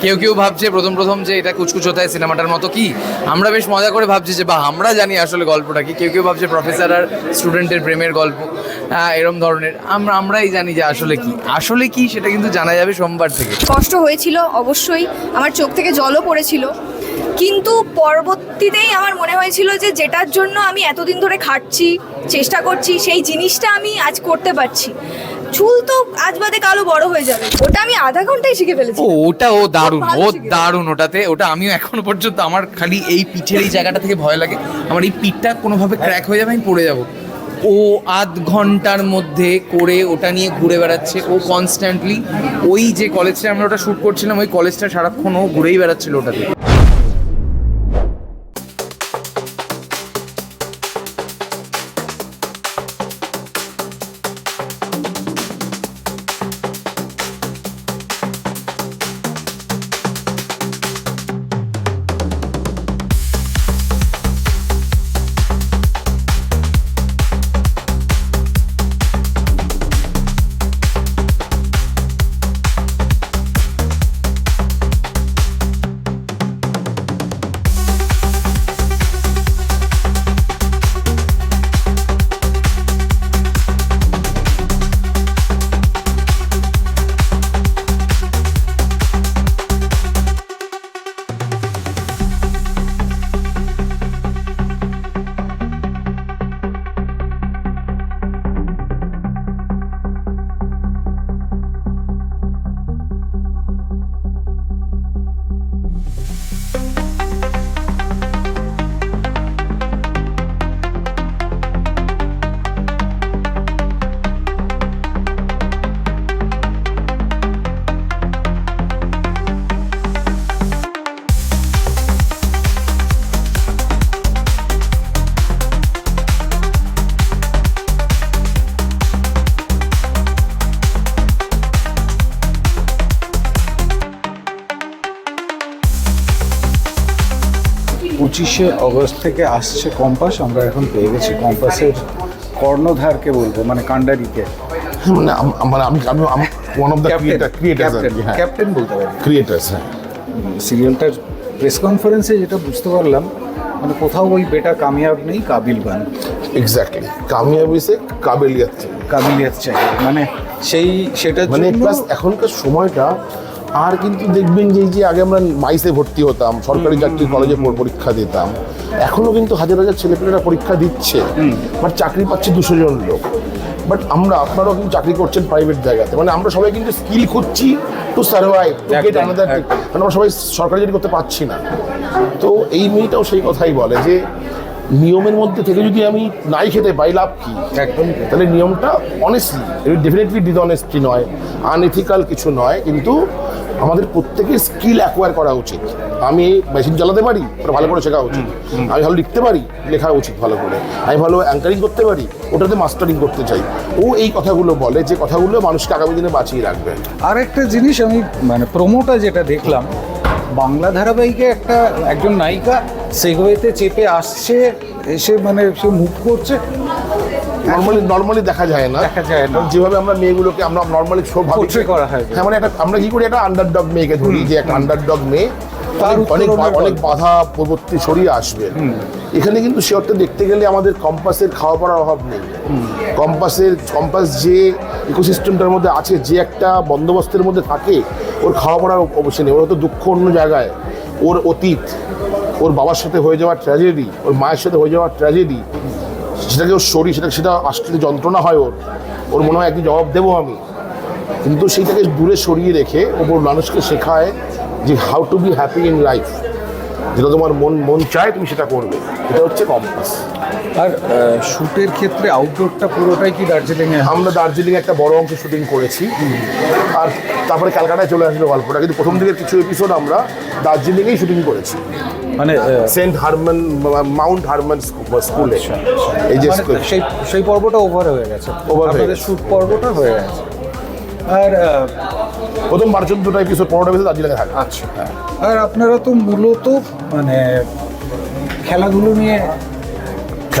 কেউ কেউ ভাবছে প্রথম প্রথম যে এটা কুচকুচ হয় সিনেমাটার মতো কি? আমরা বেশ মজা করে ভাবছি যে বা আমরা জানি আসলে গল্পটা কি। কেউ কেউ ভাবছে প্রফেসর আর স্টুডেন্টের প্রেমের গল্প এরম ধরনের। আমরা, আমরাই জানি যে আসলে কি। আসলে কি সেটা কিন্তু জানা যাবে সোমবার থেকে। কষ্ট হয়েছিল, অবশ্যই। আমার চোখ থেকে জলও পড়েছিল। কিন্তু পরবর্তীতেই আমার মনে হয়েছিল যে, যেটার জন্য আমি এতদিন ধরে খাটছি, চেষ্টা করছি, সেই জিনিসটা আমি আজ করতে পারছি। চুল তো আজ বাদে কালো বড় হয়ে যাবে। ওটা আমি আধা ঘন্টায় শিখে ফেলেছি। ও ওটা ও দারুণ ও দারুণ ওটাতে ওটা আমিও এখনও পর্যন্ত আমার খালি এই পিঠের এই জায়গাটা থেকে ভয় লাগে। আমার এই পিঠটা কোনোভাবে ক্র্যাক হয়ে যাবে আমি পড়ে যাব। ও আধ ঘণ্টার মধ্যে করে ওটা নিয়ে ঘুরে বেড়াচ্ছে ও কনস্ট্যান্টলি ওই যে কলেজটা আমরা ওটা শ্যুট করছিলাম ওই কলেজটা সারাক্ষণ ও ঘুরেই বেড়াচ্ছিল ওটাতে। পঁচিশে অগস্ট থেকে আসছে কম্পাস আমরা এখন পেয়ে গেছি কম্পাসের কর্ণধারকে বলব মানে কান্ডারিকে মানে আম- মানে আমি আমি one of the creator creators হ্যাঁ। ক্যাপ্টেন বলতে পারি। ক্রিয়েটার্স হ্যাঁ। সিরিয়ালটার প্রেস কনফারেন্সে যেটা বুঝতে পারলাম মানে কোথাও ওই বেটা কামিয়াব নেই কাবিল বান। এক্স্যাক্টলি কামিয়াবি সে কাবিলিয়াত। কাবিলিয়াত চাই। মানে সেই সেটা মানে প্লাস এখনকার সময়টা আর কিন্তু দেখবেন যে যে আগে আমরা মাইসে ভর্তি হতাম সরকারি চাকরি কলেজে পর- পরীক্ষা দিতাম। এখনও কিন্তু হাজার হাজার ছেলেপেলেরা পরীক্ষা দিচ্ছে। বাট চাকরি পাচ্ছে দুশো জন লোক। বাট আমরা আপনারাও কিন্তু চাকরি করছেন প্রাইভেট জায়গাতে। মানে আমরা সবাই কিন্তু স্কিল খুঁজছি to survive to get another মানে আমরা সবাই সরকারি চাকরি করতে পারছি না। তো এই মেয়েটাও সেই কথাই বলে যে নিয়মের মধ্যে থেকে যদি আমি নাই খেতে পাই লাভ কি? একদম। তাহলে নিয়মটা অনেস্টলি ডেফিনেটলি ডিসঅনেস্টি নয় আনএথিক্যাল কিছু নয় কিন্তু আমাদের প্রত্যেকের স্কিল অ্যাকোয়ার করা উচিত। আমি মেশিন চালাতে পারি ভালো করে শেখা উচিত। আমি ভালো লিখতে পারি লেখা উচিত ভালো করে। আমি ভালো অ্যাঙ্কারিং করতে পারি ওটাতে মাস্টারিং করতে চাই। ও এই কথাগুলো বলে যে কথাগুলো মানুষকে আগামী দিনে বাঁচিয়ে রাখবে। আর একটা জিনিস আমি মানে প্রোমোটা যেটা দেখলাম বাংলা ধারাবাহিকে একটা একজন নায়িকা সেগওয়েতে চেপে আসছে এসে মানে সে মুখ করছে। নর্মালি নর্মালি দেখা যায় না। দেখা যায় না। যেভাবে আমরা মেয়েগুলোকে আমরা নর্মালি শো ভাবি। করা হয়। হ্যাঁ মানে একটা আমরা কি করি একটা আন্ডারডগ মেয়েকে ধরি যে একটা আন্ডারডগ মেয়ে। তার অনেক অনেক। বাধা প্রবর্তী সরিয়ে আসবে। এখানে কিন্তু সে অর্থে দেখতে গেলে আমাদের কম্পাসের খাওয়া পড়ার অভাব নেই। কম্পাসের কম্পাস যে ইকোসিস্টেমটার মধ্যে আছে যে একটা বন্দোবস্তের মধ্যে থাকে ওর খাওয়া পড়ার অবশ্যই নেই। ওর হয়তো দুঃখ অন্য জায়গায়। ওর অতীত। ওর বাবার সাথে হয়ে যাওয়া ট্র্যাজেডি ওর মায়ের সাথে হয়ে যাওয়ার ট্র্যাজেডি সেটাকে ওর শরীর সেটা সেটা আসলে যন্ত্রণা হয় ওর। ওর মনে হয় একদিন জবাব দেবো আমি। কিন্তু সেইটাকে দূরে সরিয়ে রেখে ওপর মানুষকে শেখায় যে how to be happy in life যেটা তোমার মন মন চায় তুমি সেটা করবে। এটা হচ্ছে কম্পাস আর শ্যুটের ক্ষেত্রে আউটডোরটা পুরোটাই কি দার্জিলিংয়ে? আমরা দার্জিলিং একটা বড় অংশ শুটিং করেছি। আর তারপরে ক্যালকাটায় চলে আসবে গল্পটা। কিন্তু প্রথম দিকের কিছু এপিসোড আমরা দার্জিলিংয়েই শুটিং করেছি। মানে সেন্ট হারমান মাউন্ট হারমান স্কুলে এই যে মানে সেই সেই পর্বটা ওভার হয়ে গেছে। ওভার হয়ে গেছে। শুট পর্বটা হয়ে গেছে। আর প্রথম বারো চোদ্দটা এপিসোড পনেরোটা এপিসোড দার্জিলিংয়ে থাকে। আচ্ছা। আর আপনারা তো মূলত মানে খেলাধুলো নিয়ে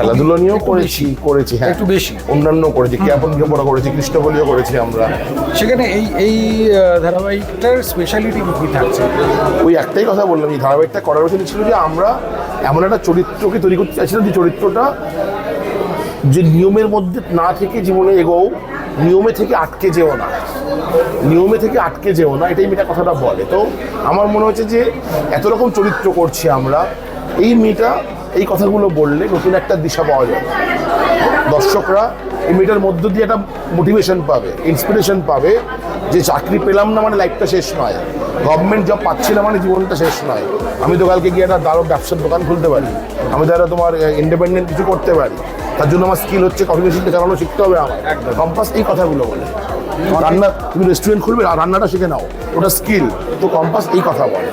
খেলাধুলো নিয়েও করেছি করেছি হ্যাঁ। একটু বেশি। অন্যান্য করেছি কেমন পড়া করেছি কৃষ্ণবলিও করেছি আমরা। সেখানে এই এই ধারাবাহিকটার স্পেশালিটি কি কি থাকছে? ওই একটাই কথা বললাম এই ধারাবাহিকটা করার পেছনে ছিল যে আমরা এমন একটা চরিত্রকে তৈরি করতে চাইছিলাম যে চরিত্রটা যে নিয়মের মধ্যে না থেকে জীবনে এগোও নিয়মে থেকে আটকে যেও না। নিয়মে থেকে আটকে যেও না এটাই মেয়েটা কথাটা বলে। তো আমার মনে হচ্ছে যে এত রকম চরিত্র করছি আমরা এই মেয়েটা এই কথাগুলো বললে নতুন একটা দিশা পাওয়া যাবে। দর্শকরা এই মেয়েটার মধ্য দিয়ে একটা মোটিভেশন পাবে ইন্সপিরেশন পাবে যে চাকরি পেলাম না মানে লাইফটা শেষ নয়। গভর্নমেন্ট জব পাচ্ছি না মানে জীবনটা শেষ নয়। আমি তো কালকে গিয়ে একটা দারুণ ব্যবসার দোকান খুলতে পারি। আমি তো তোমার ইন্ডিপেন্ডেন্ট কিছু করতে পারি। তার জন্য আমার স্কিল হচ্ছে কফি মেশিনটা চালানো শিখতে হবে আমার কম্পাস এই কথাগুলো বলে। রান্না তুমি রেস্টুরেন্ট খুলবে আর রান্নাটা শিখে নাও। ওটা স্কিল তো কম্পাস এই কথা বলে।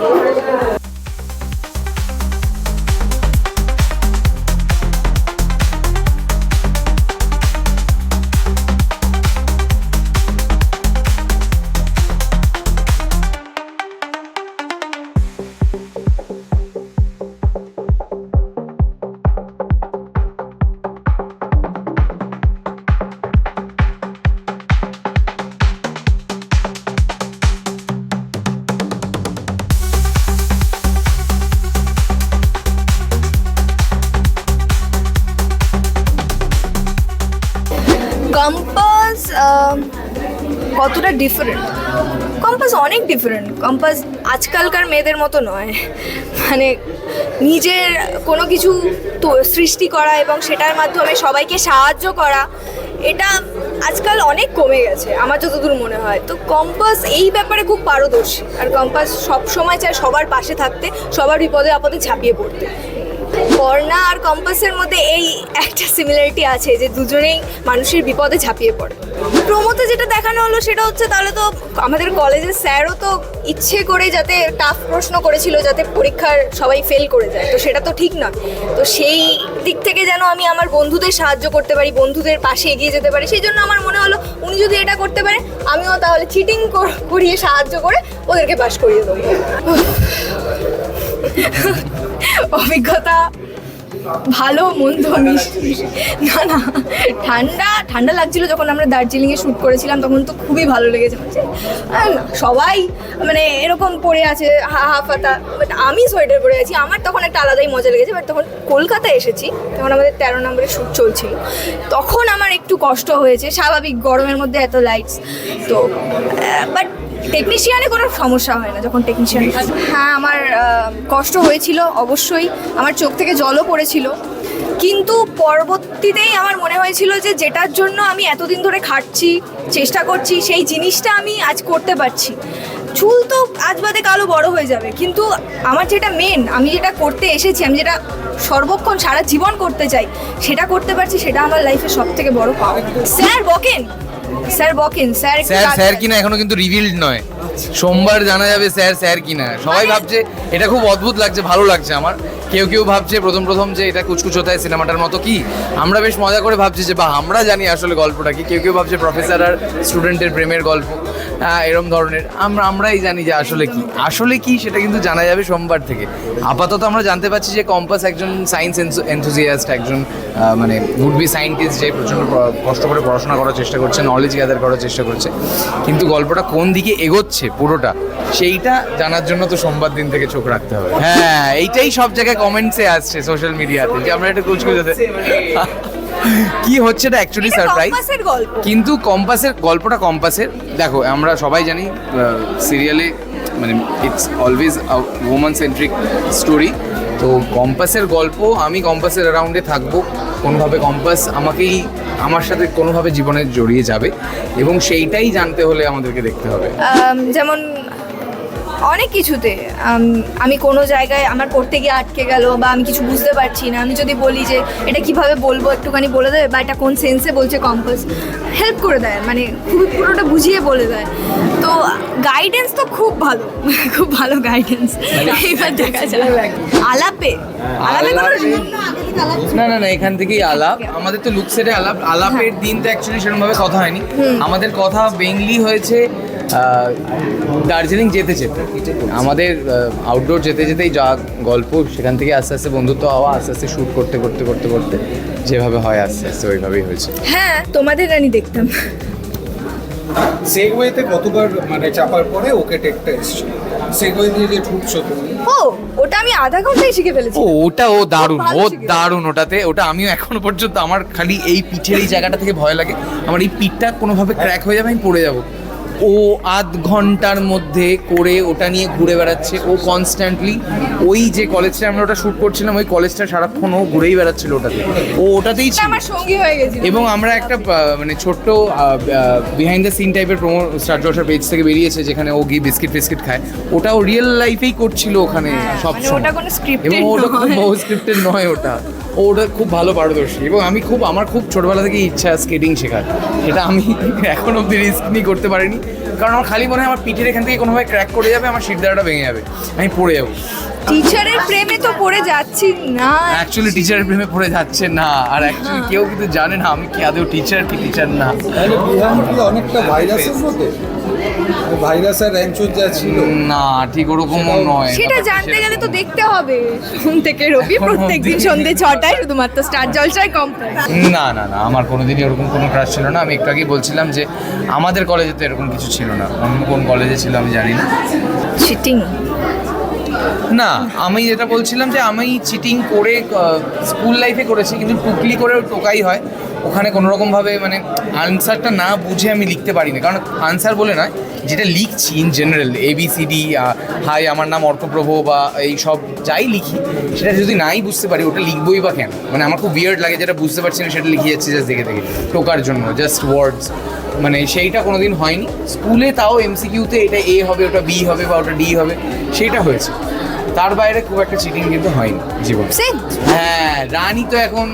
কতটা ডিফারেন্ট কম্পাস অনেক ডিফারেন্ট কম্পাস আজকালকার মেয়েদের মতো নয়। মানে নিজের কোনো কিছু সৃষ্টি করা এবং সেটার মাধ্যমে সবাইকে সাহায্য করা, এটা আজকাল অনেক কমে গেছে, আমার যতদূর মনে হয়। তো কম্পাস এই ব্যাপারে খুব পারদর্শী। আর কম্পাস সব সময় চায় সবার পাশে থাকতে, সবার বিপদে আপদে ঝাঁপিয়ে পড়তে। বর্ণা আর কম্পাসের মধ্যে এই একটা সিমিলারিটি আছে যে দুজনেই মানুষের বিপদে ঝাঁপিয়ে পড়ে। প্রমোতে যেটা দেখানো হলো সেটা হচ্ছে তাহলে তো আমাদের কলেজের স্যারও তো ইচ্ছে করে যাতে টাফ প্রশ্ন করেছিল যাতে পরীক্ষার সবাই ফেল করে যায়, তো সেটা তো ঠিক নয়। তো সেই দিক থেকে যেন আমি আমার বন্ধুদের সাহায্য করতে পারি, বন্ধুদের পাশে এগিয়ে যেতে পারি, সেই জন্য আমার মনে হলো উনি যদি এটা করতে পারে, আমিও তাহলে চিটিং করিয়ে সাহায্য করে ওদেরকে পাশ করিয়ে দেবো। অভিজ্ঞতা ভালো মন্দ মিষ্টি। না না ঠান্ডা ঠান্ডা লাগছিল যখন আমরা দার্জিলিংয়ে শ্যুট করেছিলাম তখন তো খুবই ভালো লেগেছে। যে, সবাই মানে এরকম পরে আছে হা বাট আমি সোয়েটার পরে আছি আমার তখন একটা আলাদাই মজা লেগেছে। বাট তখন কলকাতায় এসেছি তখন আমাদের তেরো নম্বরে শ্যুট চলছিল। তখন আমার একটু কষ্ট হয়েছে স্বাভাবিক গরমের মধ্যে এত লাইটস তো বাট টেকনিশিয়ানে কোনো সমস্যা হয় না যখন টেকনিশিয়ান হ্যাঁ। আমার কষ্ট হয়েছিল অবশ্যই। আমার চোখ থেকে জলও পড়েছিল। কিন্তু পরবর্তীতেই আমার মনে হয়েছিল যে যেটার জন্য আমি এতদিন ধরে খাটছি, চেষ্টা করছি, সেই জিনিসটা আমি আজ করতে পারছি। চুল তো আজ বাদে কালো বড় হয়ে যাবে। কিন্তু আমার যেটা মেন আমি যেটা করতে এসেছি, আমি যেটা সর্বক্ষণ সারা জীবন করতে চাই, সেটা করতে পারছি, সেটা আমার লাইফে সব থেকে বড় পাওয়া স্যার, বকেন! স্যার বকেন স্যার স্যার স্যার কিনা এখনও কিন্তু রিভিলড নয়। সোমবার জানা যাবে স্যার স্যার কিনা। সবাই মানে- ভাবছে এটা খুব অদ্ভুত লাগছে ভালো লাগছে আমার। কেউ কেউ ভাবছে প্রথম প্রথম যে এটা কুচকুচ হতায় সিনেমাটার মতো কি? আমরা বেশ মজা করে ভাবছি যে বা আমরা জানি আসলে গল্পটা কি। কেউ কেউ ভাবছে প্রফেসর আর স্টুডেন্টের প্রেমের গল্প এরম ধরনের। আমরা আমরাই জানি যে আসলে কি। আসলে কি সেটা কিন্তু জানা যাবে সোমবার থেকে। আপাতত আমরা জানতে পারছি যে কম্পাস একজন সায়েন্স এনথুজিয়াস্ট একজন মানে উড বি সায়েন্টিস্ট যে প্রচণ্ড কষ্ট করে পড়াশোনা করার চেষ্টা করছে নলেজ গ্যাদার করার চেষ্টা করছে। কিন্তু গল্পটা কোন দিকে এগোচ্ছে পুরোটা সেইটা জানার জন্য তো সোমবার দিন থেকে চোখ রাখতে হবে। হ্যাঁ এইটাই সব জায়গায় কমেন্টসে আসছে সোশ্যাল মিডিয়াতে যে আমরা একটা কুচকুচাতে কি হচ্ছে এটা অ্যাকচুয়ালি সারপ্রাইজ কম্পাসের গল্প। কিন্তু কম্পাসের গল্পটা কম্পাসের দেখো আমরা সবাই জানি সিরিয়ালে মানে it's always woman centric story তো কম্পাসের গল্প আমি কম্পাসের অ্যারাউন্ডে থাকব। কোনোভাবে কম্পাস আমাকেই আমার সাথে কোনোভাবে জীবনে জড়িয়ে যাবে। এবং সেইটাই জানতে হলে আমাদেরকে দেখতে হবে। যেমন অনেক কিছুতে। আমি কোনো জায়গায় আমার পড়তে গিয়ে আটকে গেল বা আমি কিছু বুঝতে পারছি না। আমি যদি বলি যে এটা কীভাবে বলব একটুখানি বলে দেবে বা এটা কোন সেন্সে বলছে কম্পাস হেল্প করে দেয় মানে খুবই পুরোটা বুঝিয়ে বলে দেয়। তো গাইডেন্স তো খুব ভালো খুব ভালো গাইডেন্স এবার দেখা যায় আলাপে? আলাপে না না না এখান থেকেই আলাপ। আমাদের তো লুক সেটে আলাপ। আলাপের দিন তো অ্যাকচুয়ালি সেরকম ভাবে কথা হয়নি। আমাদের কথা বেঙ্গলি হয়েছে দার্জিলিং যেতে যেতে আমাদের আউটডোর যেতে যেতেই যা গল্প সেখান থেকে আস্তে আস্তে বন্ধুত্ব হওয়া আস্তে আস্তে শ্যুট করতে করতে করতে করতে যেভাবে হয় আস্তে আস্তে ওইভাবেই হয়েছে। হ্যাঁ তোমাদের রানী দেখতাম। সেগওয়েতে কতবার মানে চাপার পরে ওকে টেকটা এসেছিল সেগওয়ে দিয়ে যে ঠুকছো তুমি। ও ওটা আমি আধা ঘন্টায় শিখে ফেলেছি। ও ওটা ও দারুণ ও দারুণ ওটাতে ওটা আমিও এখনও পর্যন্ত আমার খালি এই পিঠের এই জায়গাটা থেকে ভয় লাগে। আমার এই পিঠটা কোনোভাবে ক্র্যাক হয়ে যাবে আমি পড়ে যাব। ও আধ ঘণ্টার মধ্যে করে ওটা নিয়ে ঘুরে বেড়াচ্ছে। ও কনস্ট্যান্টলি ওই যে কলেজটা আমরা ওটা শ্যুট করছিলাম ওই কলেজটা সারাক্ষণ ও ঘুরেই বেড়াচ্ছিল ওটাতে। ও ওটাতেই ছিল। আমার সঙ্গী হয়ে গেছিল। এবং আমরা একটা মানে ছোট্ট বিহাইন্ড দ্য সিন টাইপের প্রোমো স্টার জলসার পেজ থেকে বেরিয়েছে যেখানে ও গিয়ে বিস্কিট ফিস্কিট খায়। ওটা ও রিয়েল লাইফেই করছিল ওখানে হ্যাঁ, সব মানে সময়। ওটা কোনো এবং ওটা বহু স্ক্রিপ্টেড নয় ওটা। ও ওটা খুব ভালো পারদর্শী। এবং আমি খুব আমার খুব ছোটবেলা থেকে ইচ্ছা স্কেটিং শেখার। সেটা আমি এখন অব্দি রিস্ক নিয়ে করতে পারিনি। কারণ আমার খালি মনে হয় আমার পিঠের এখান থেকে কোনোভাবে ক্র্যাক করে যাবে আমার শিরদাঁড়াটা ভেঙে যাবে। আমি পড়ে যাব। টিচারের প্রেমে তো পড়ে যাচ্ছি না। অ্যাকচুয়ালি টিচারের প্রেমে পড়ে যাচ্ছে না। আর অ্যাকচুয়ালি কেউ কিন্তু জানে না আমি কি আদৌ টিচার কি টিচার না। তাহলে বিহান কি অনেকটা ভাইরাসের মতো ভাইরাস আর র্যাঞ্চোর যা ছিল। না ঠিক ওরকমও নয়। সেটা জানতে গেলে তো দেখতে হবে। সোম থেকে রবি প্রত্যেকদিন সন্ধ্যে ছটায় শুধুমাত্র স্টার জলসায় কম না না না আমার কোনোদিনই ওরকম কোনো ক্রাশ ছিল না। আমি একটু আগেই বলছিলাম যে আমাদের কলেজে তো এরকম কিছু ছিল না। অন্য কোন কলেজে ছিল আমি জানি না। চিটিং না আমি যেটা বলছিলাম যে আমি চিটিং করে স্কুল লাইফে করেছি কিন্তু টুকলি করেও টোকাই হয়। ওখানে কোনো রকমভাবে মানে আনসারটা না বুঝে আমি লিখতে পারি না কারণ আনসার বলে নয়, যেটা লিখছি in general A B C D hi আমার নাম অর্কপ্রভ বা এই সব যাই লিখি, সেটা যদি নাই বুঝতে পারি, ওটা লিখবই বা কেন? মানে আমার খুব বিয়ার্ড লাগে যেটা বুঝতে পারছি না, সেটা লিখে যাচ্ছি জাস্ট দেখে দেখে, টোকার জন্য জাস্ট ওয়ার্ডস মানে সেইটা কোনোদিন হয়নি। স্কুলে তাও এমসিকিউতে এটা এ হবে, ওটা বি হবে বা ওটা ডি হবে সেটা হয়েছে। তার বাইরে খুব একটা চিটিং কিন্তু হয়নি জীবনে। হ্যাঁ রানী তো এখন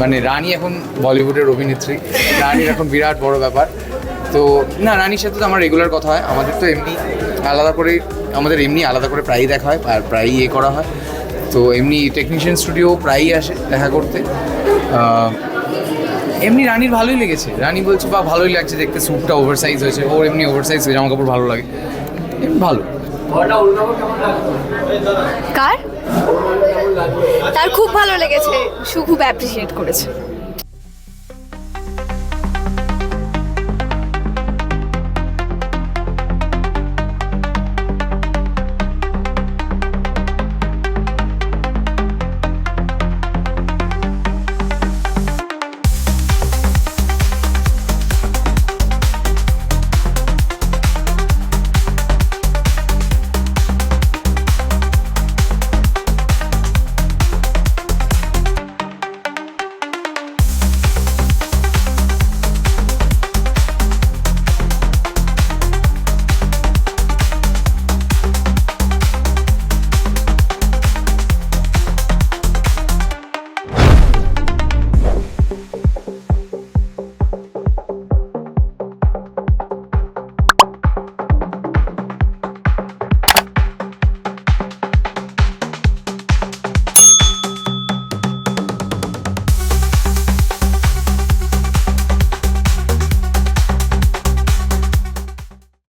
মানে রানী এখন বলিউডের অভিনেত্রী। রানীর এখন বিরাট বড় ব্যাপার। তো না রানীর সাথে তো আমার রেগুলার কথা হয়। আমাদের তো এমনি আলাদা করে আমাদের এমনি আলাদা করে প্রায়ই দেখা হয় আর প্রায়ই ইয়ে করা হয়। তো এমনি টেকনিশিয়ান স্টুডিও প্রায়ই আসে দেখা করতে। এমনি রানীর ভালোই লেগেছে। রানী বলছে বা ভালোই লাগছে দেখতে। স্যুটটা ওভার সাইজ হয়েছে। ওর এমনি ওভার সাইজ জামা কাপড় ভালো লাগে। এমনি ভালো। কার? তার খুব ভালো লেগেছে। সু খুব অ্যাপ্রিসিয়েট করেছে।